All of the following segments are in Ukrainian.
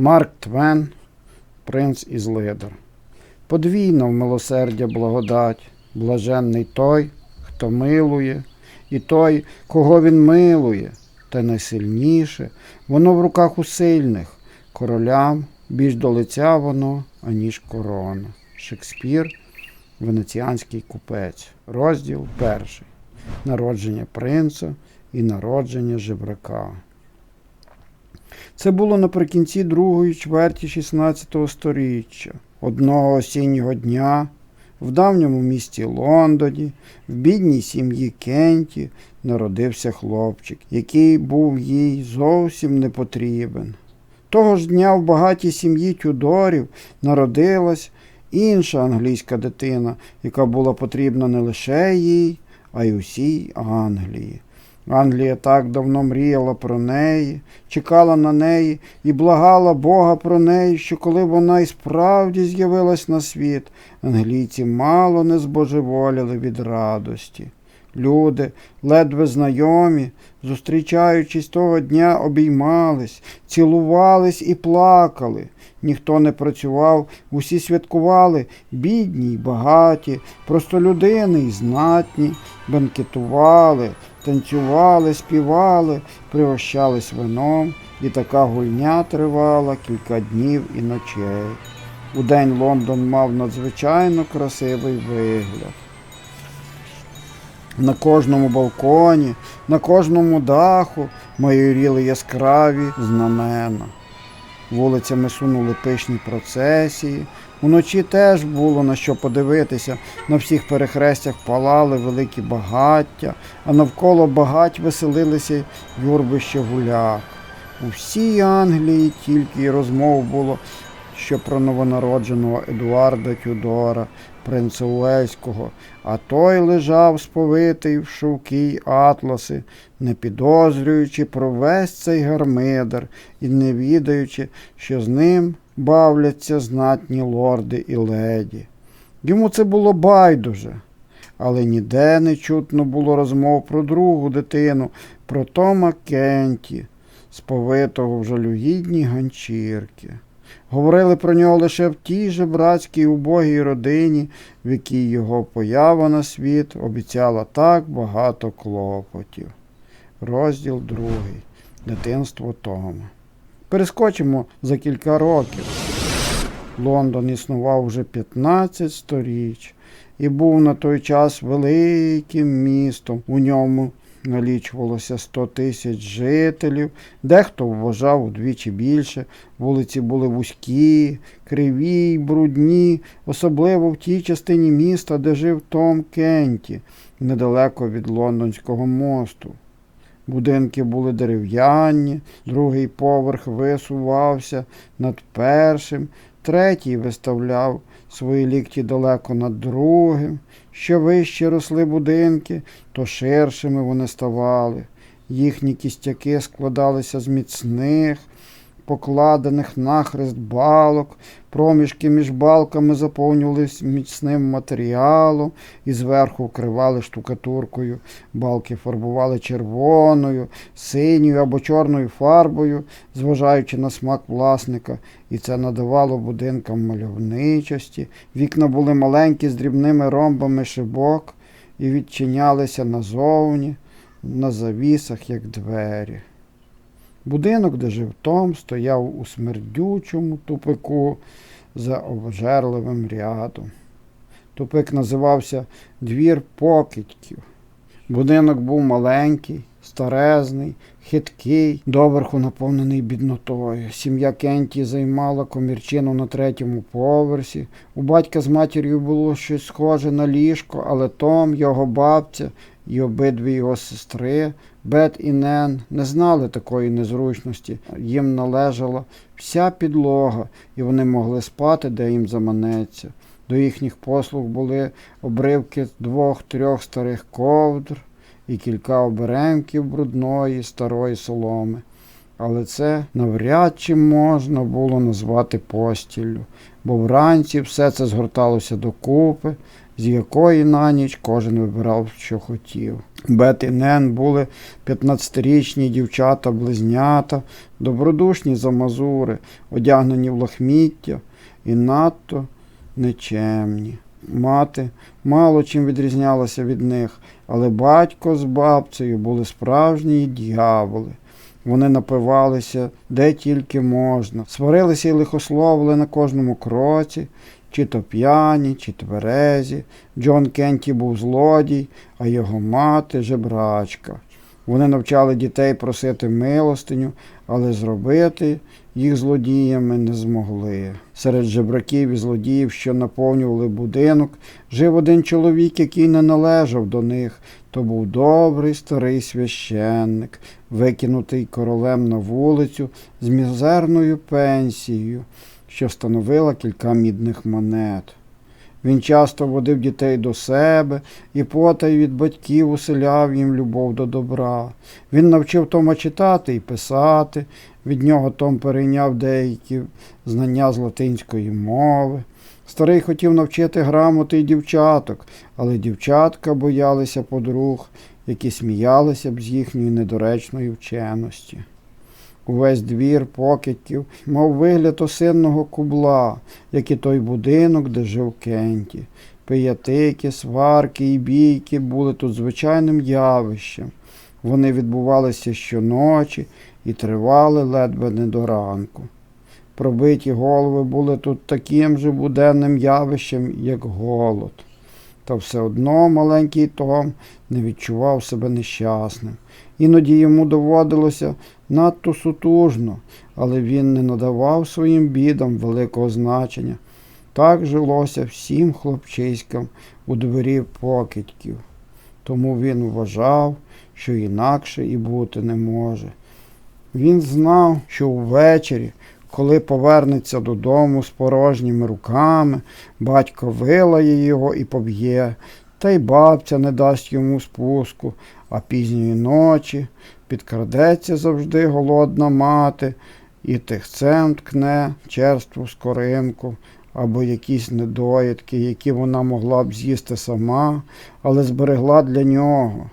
Марк Твен, принц із Лидер. Подвійно в милосердя благодать, блаженний той, хто милує, і той, кого він милує, та найсильніше, воно в руках у сильних, королям більш до лиця воно, аніж корона. Шекспір, Венеціанський купець, розділ перший. Народження принца і народження жебрака. Це було наприкінці другої чверті 16 століття. Одного осіннього дня в давньому місті Лондоні, в бідній сім'ї Кенті, народився хлопчик, який був їй зовсім не потрібен. Того ж дня в багатій сім'ї Тюдорів народилась інша англійська дитина, яка була потрібна не лише їй, а й усій Англії. Англія так давно мріяла про неї, чекала на неї і благала Бога про неї, що коли вона і справді з'явилась на світ, англійці мало не збожеволіли від радості. Люди, ледве знайомі, зустрічаючись того дня, обіймались, цілувались і плакали. Ніхто не працював, усі святкували, бідні й багаті, простолюдини й знатні, бенкетували, танцювали, співали, пригощались вином, і така гульня тривала кілька днів і ночей. Удень Лондон мав надзвичайно красивий вигляд. На кожному балконі, на кожному даху майоріли яскраві знамена. Вулицями сунули пишні процесії. Уночі теж було на що подивитися. На всіх перехрестях палали великі багаття, а навколо багать веселилися юрбище гуляк. У всій Англії тільки й розмов було, що про новонародженого Едуарда Тюдора, принца Уельського, а той лежав сповитий в шовки атласи, не підозрюючи про весь цей гармидер і не відаючи, що з ним бавляться знатні лорди і леді. Йому це було байдуже, але ніде не чутно було розмов про другу дитину, про Тома Кенті, сповитого в жалюгідній ганчірки. Говорили про нього лише в тій же братській убогій родині, в якій його поява на світ обіцяла так багато клопотів. Розділ другий. Дитинство Тома. Перескочимо за кілька років. Лондон існував вже 15 сторіч і був на той час великим містом. У ньому налічувалося 100 тисяч жителів, дехто вважав удвічі більше. Вулиці були вузькі, криві й брудні, особливо в тій частині міста, де жив Том Кенті, недалеко від лондонського мосту. Будинки були дерев'яні, другий поверх висувався над першим, третій виставляв свої лікті далеко над другим. Що вище росли будинки, то ширшими вони ставали. Їхні кістяки складалися з міцних, покладених нахрест балок, проміжки між балками заповнювалися міцним матеріалом і зверху вкривали штукатуркою. Балки фарбували червоною, синьою або чорною фарбою, зважаючи на смак власника, і це надавало будинкам мальовничості. Вікна були маленькі з дрібними ромбами шибок і відчинялися назовні, на завісах, як двері. Будинок, де жив Том, стояв у смердючому тупику за обжерливим рядом. Тупик називався Двір покидьків. Будинок був маленький, старезний, хиткий, доверху наповнений біднотою. Сім'я Кенті займала комірчину на третьому поверсі. У батька з матір'ю було щось схоже на ліжко, але Том, його бабця і обидві його сестри, Бет і Нен, не знали такої незручності. Їм належала вся підлога, і вони могли спати, де їм заманеться. До їхніх послуг були обривки двох-трьох старих ковдр і кілька оберемків брудної старої соломи. Але це навряд чи можна було назвати постіллю, бо вранці все це згорталося докупи, з якої на ніч кожен вибирав, що хотів. Бет і Нен були 15-річні дівчата-близнята, добродушні замазури, одягнені в лахміття і надто нечемні. Мати мало чим відрізнялася від них, але батько з бабцею були справжні дьяволи. Вони напивалися де тільки можна, сварилися і лихословили на кожному кроці, чи то п'яні, чи тверезі. Джон Кенті був злодій, а його мати жебрачка. Вони навчали дітей просити милостиню, але зробити їх злодіями не змогли. Серед жебраків і злодіїв, що наповнювали будинок, жив один чоловік, який не належав до них. То був добрий старий священник, викинутий королем на вулицю з мізерною пенсією, що становила кілька мідних монет. Він часто водив дітей до себе і потай від батьків уселяв їм любов до добра. Він навчив Тома читати і писати, від нього Том перейняв деякі знання з латинської мови. Старий хотів навчити грамоти й дівчаток, але дівчатка боялися подруг, які сміялися б з їхньої недоречної вченості. Увесь двір покидьків мав вигляд осинного кубла, як і той будинок, де жив Кенті. Пиятики, сварки і бійки були тут звичайним явищем. Вони відбувалися щоночі і тривали ледве не до ранку. Пробиті голови були тут таким же буденним явищем, як голод. Та все одно маленький Том не відчував себе нещасним. Іноді йому доводилося надто сутужно, але він не надавав своїм бідам великого значення. Так жилося всім хлопчиськам у дворі покидьків. Тому він вважав, що інакше і бути не може. Він знав, що ввечері, коли повернеться додому з порожніми руками, батько вилає його і поб'є, та й бабця не дасть йому спуску, а пізньої ночі підкрадеться завжди голодна мати і тихцем ткне черству скоринку або якісь недоїдки, які вона могла б з'їсти сама, але зберегла для нього.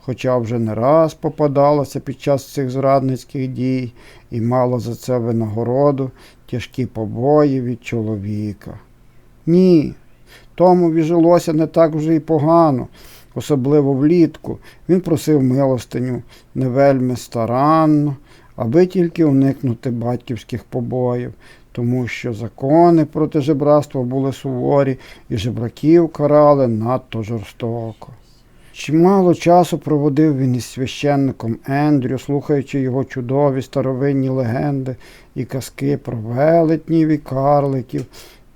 Хоча вже не раз попадалася під час цих зрадницьких дій і мала за це винагороду тяжкі побої від чоловіка. Ні, Томові жилося не так вже й погано, особливо влітку. Він просив милостиню не вельми старанно, аби тільки уникнути батьківських побоїв, тому що закони проти жебратства були суворі і жебраків карали надто жорстоко. Чимало часу проводив він із священником Ендрю, слухаючи його чудові старовинні легенди і казки про велетнів і карликів,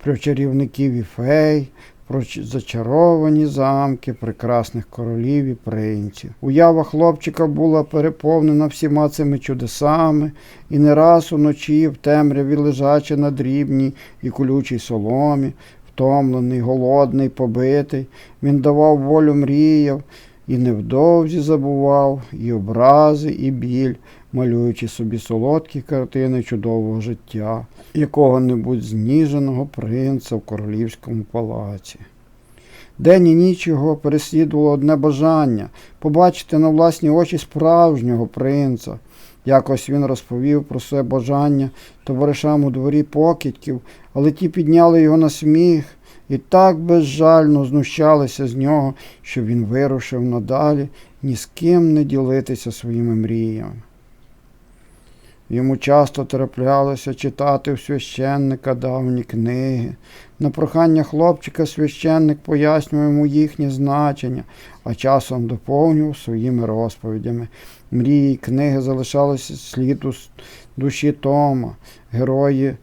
про чарівників і фей, про зачаровані замки прекрасних королів і принців. Уява хлопчика була переповнена всіма цими чудесами, і не раз уночі в темряві лежачи на дрібній і колючій соломі, втомлений, голодний, побитий, він давав волю мріяв і невдовзі забував і образи, і біль, малюючи собі солодкі картини чудового життя, якого-небудь зніженого принца в королівському палаці. День і ніч його переслідувало одне бажання побачити на власні очі справжнього принца. Якось він розповів про своє бажання товаришам у дворі покидьків, але ті підняли його на сміх і так безжально знущалися з нього, що він вирушив надалі ні з ким не ділитися своїми мріями. Йому часто траплялося читати у священника давні книги. На прохання хлопчика священник пояснював йому їхнє значення, а часом доповнював своїми розповідями. Мрії книги залишалися слід у душі Тома. Герої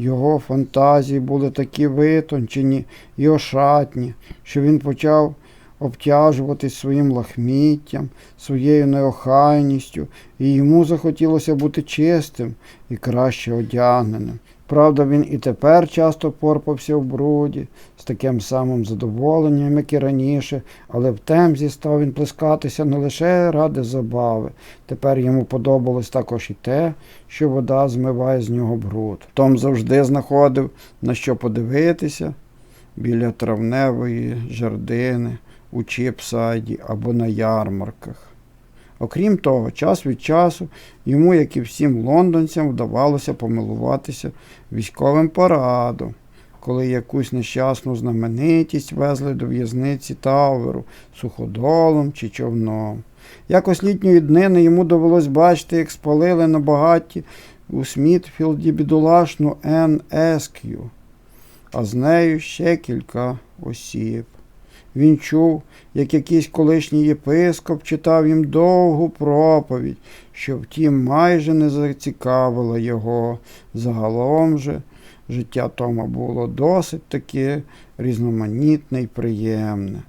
його фантазії були такі витончені і ошатні, що він почав обтяжуватись своїм лахміттям, своєю неохайністю, і йому захотілося бути чистим і краще одягненим. Правда, він і тепер часто порпався в бруді з таким самим задоволенням, як і раніше, але в темзі став він плескатися не лише ради забави. Тепер йому подобалось також і те, що вода змиває з нього бруд. Том завжди знаходив на що подивитися, біля травневої жердини, у чіпсайді або на ярмарках. Окрім того, час від часу йому, як і всім лондонцям, вдавалося помилуватися військовим парадом, коли якусь нещасну знаменитість везли до в'язниці Тауеру суходолом чи човном. Якось літньої днини йому довелось бачити, як спалили на багаті у Смітфілді бідолашну Ескю, а з нею ще кілька осіб. Він чув, як якийсь колишній єпископ читав їм довгу проповідь, що втім майже не зацікавила його. Загалом же життя Тома було досить таки різноманітне і приємне.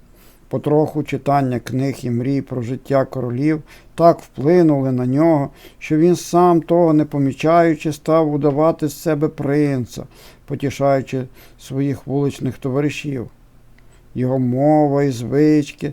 Потроху читання книг і мрій про життя королів так вплинули на нього, що він сам того не помічаючи, став удавати з себе принца, потішаючи своїх вуличних товаришів. Його мова і звички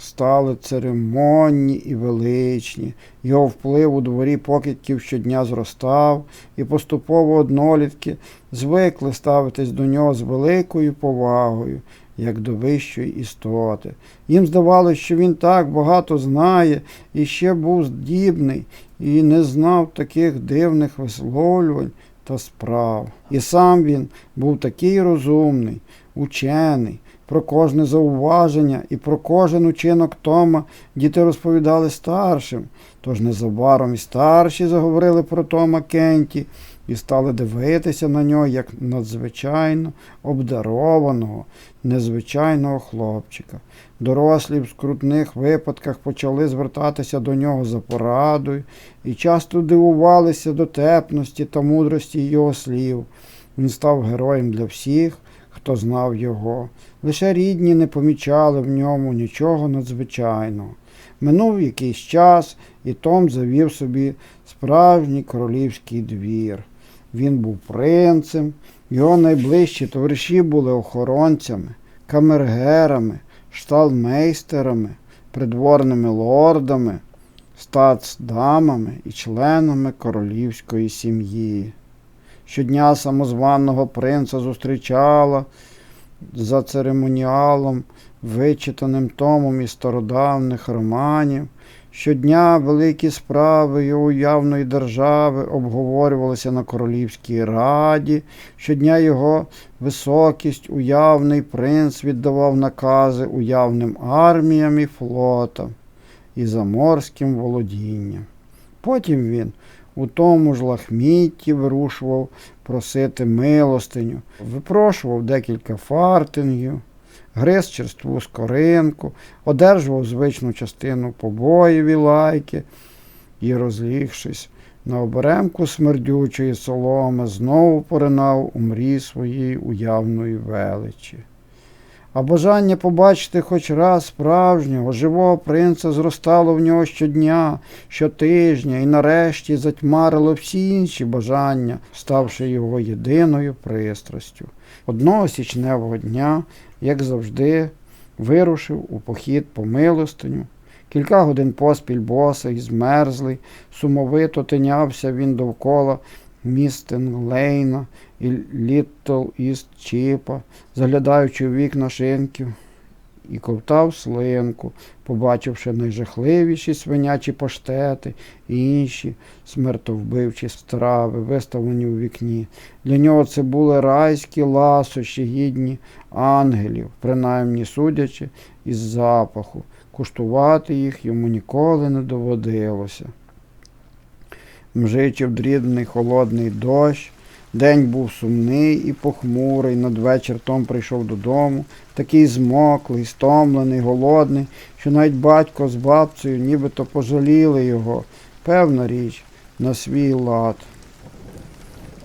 стали церемонні і величні. Його вплив у дворі покидьків щодня зростав, і поступово однолітки звикли ставитись до нього з великою повагою, як до вищої істоти. Їм здавалося, що він так багато знає і ще був здібний, і не знав таких дивних висловлювань та справ. І сам він був такий розумний, учений. Про кожне зауваження і про кожен учинок Тома діти розповідали старшим. Тож незабаром і старші заговорили про Тома Кенті і стали дивитися на нього як надзвичайно обдарованого, незвичайного хлопчика. Дорослі в скрутних випадках почали звертатися до нього за порадою і часто дивувалися дотепності та мудрості його слів. Він став героєм для всіх, хто знав його. Лише рідні не помічали в ньому нічого надзвичайного. Минув якийсь час, і Том завів собі справжній королівський двір. Він був принцем, його найближчі товариші були охоронцями, камергерами, шталмейстерами, придворними лордами, стацдамами і членами королівської сім'ї. Щодня самозваного принца зустрічала за церемоніалом, вичитаним томом із стародавних романів. Щодня великі справи його уявної держави обговорювалися на Королівській раді. Щодня його високість, уявний принц віддавав накази уявним арміям і флотам і заморським володінням. Потім він у тому ж лахмітті вирушував просити милостиню, випрошував декілька фартингів, гриз черству скоринку, одержував звичну частину побоїв і лайки і, розлігшись на оберемку смердючої соломи, знову поринав у мрій своєї уявної величі. А бажання побачити хоч раз справжнього, живого принца зростало в нього щодня, щотижня і нарешті затьмарило всі інші бажання, ставши його єдиною пристрастю. Одного січневого дня, як завжди, вирушив у похід по милостиню. Кілька годин поспіль босий, змерзлий, сумовито тинявся він довкола Містен-Лейна і Літтл Іст Чіпа, заглядаючи в вікна шинків, і ковтав слинку, побачивши найжахливіші свинячі паштети і інші смертовбивчі страви, виставлені у вікні. Для нього це були райські ласощі, гідні ангелів, принаймні судячи із запаху. Куштувати їх йому ніколи не доводилося. Мжичив дрібний холодний дощ. День був сумний і похмурий. Надвечір Том прийшов додому, такий змоклий, стомлений, голодний, що навіть батько з бабцею нібито пожаліли його. Певна річ, на свій лад.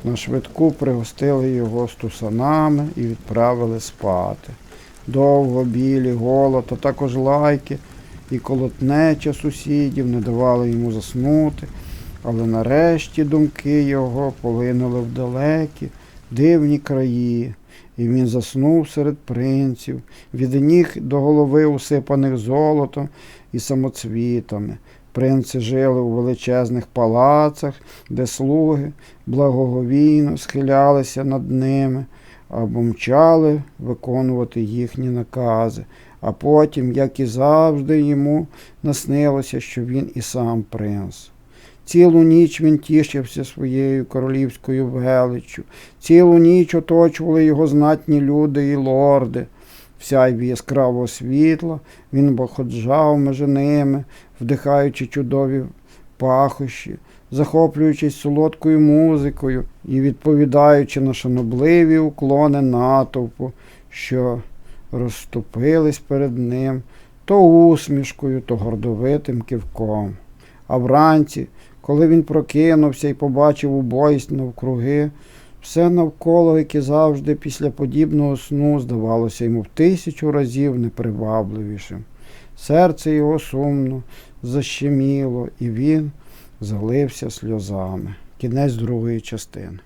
На швидку пригостили його стусанами і відправили спати. Довго білі, голод, а також лайки і колотнеча сусідів не давали йому заснути. Але нарешті думки його полинули в далекі, дивні краї, і він заснув серед принців, від ніг до голови усипаних золотом і самоцвітами. Принци жили у величезних палацах, де слуги благоговійно схилялися над ними, або мчали виконувати їхні накази. А потім, як і завжди, йому наснилося, що він і сам принц. Цілу ніч він тішився своєю королівською величчю, цілу ніч оточували його знатні люди і лорди. В сяйві яскравого світла він походжав між ними, вдихаючи чудові пахощі, захоплюючись солодкою музикою і відповідаючи на шанобливі уклони натовпу, що розступились перед ним то усмішкою, то гордовитим кивком. А вранці, коли він прокинувся і побачив убойсть навкруги, все навколо, яке завжди, після подібного сну здавалося йому в тисячу разів непривабливішим. Серце його сумно защеміло, і він залився сльозами. Кінець другої частини.